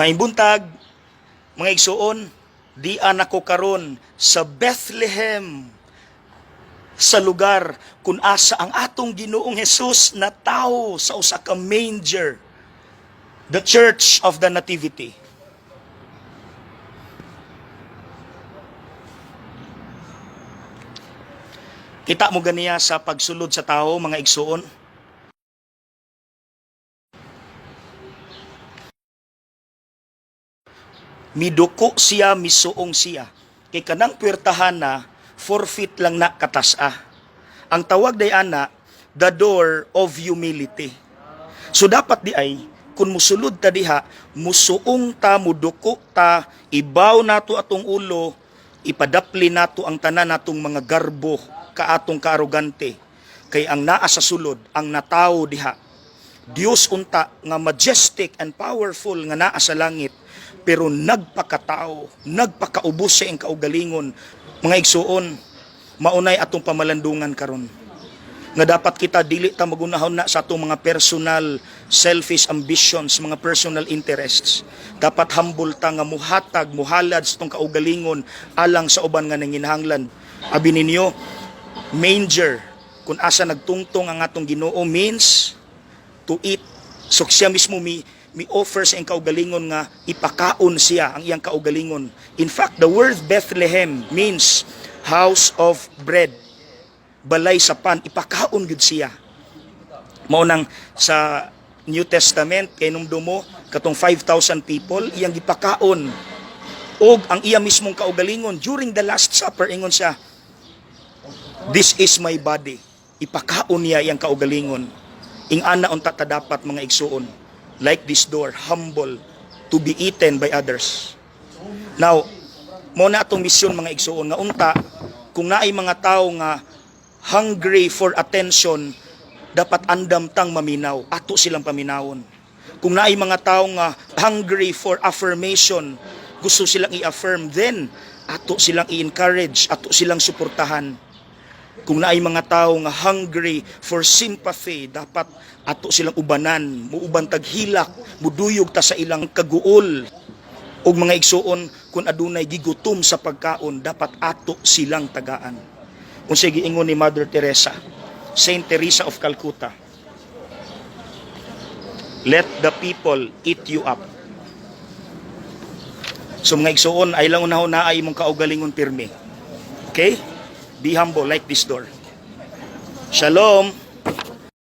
Maimbuntag, mga igsuon, di anako karon sa Bethlehem sa lugar kung asa ang atong Ginoong Hesus na tao sa usa ka manger the church of the nativity. Kita mo ganiya sa pagsulod sa tao mga igsuon miduko siya, misuong siya. Kay kanang puwertahan na, forfeit lang na katasa. Ang tawag day ana, the door of humility. So dapat di ay, kung musulod ta diha, musuong ta, muduko ta, ibaw nato atong ulo, ipadapli nato ang tanan natong mga garbo, kaatong kaarugante. Kay ang naa sa sulod, ang natawo diha, Dios unta nga majestic and powerful nga naa sa langit pero nagpakatao, nagpakaubos sa iyang kaugalingon. Mga igsuon, maunay atong pamalandungan karon nga dapat kita dili ta magunahon na sa atong mga personal selfish ambitions, mga personal interests. Dapat humble ta nga muhatag, muhalad sa atong kaugalingon alang sa uban nga nanginhanglan. Abi ninyo, manger kung asa nagtungtong ang atong Ginoo means to eat. So siya mismo mi mi offer sa iyang kaugalingon nga ipakaon siya ang iyang kaugalingon. In fact, the word Bethlehem means house of bread. Balay sa pan, ipakaon gud siya. Mao nang sa New Testament kay nung dumo katong 5,000 people iyang gipakaon og ang iya mismong kaugalingon during the last supper ingon siya This is my body. Ipakaon niya iyang kaugalingon. Ing ana unta ta dapat mga igsuon. Like this door humble to be eaten by others. Now, mo na atong misyon mga igsuon nga unta kung naay mga tao nga hungry for attention dapat andam tang maminaw. Ato silang paminawon. Kung naay mga tao nga hungry for affirmation gusto silang i-affirm then ato silang i-encourage ato silang suportahan kung naay mga tao nga hungry for sympathy dapat ato silang ubanan muuban tag hilak muduyog ta sa ilang kaguol. Ug mga igsuon kung adunay gigutom sa pagkaon dapat ato silang tagaan. Kung sige ingon ni Mother Teresa Saint Teresa of Calcutta let the people eat you up. So mga igsuon ay lang unahon na ay mong kaugalingon pirmi. Okay be humble like this door. Shalom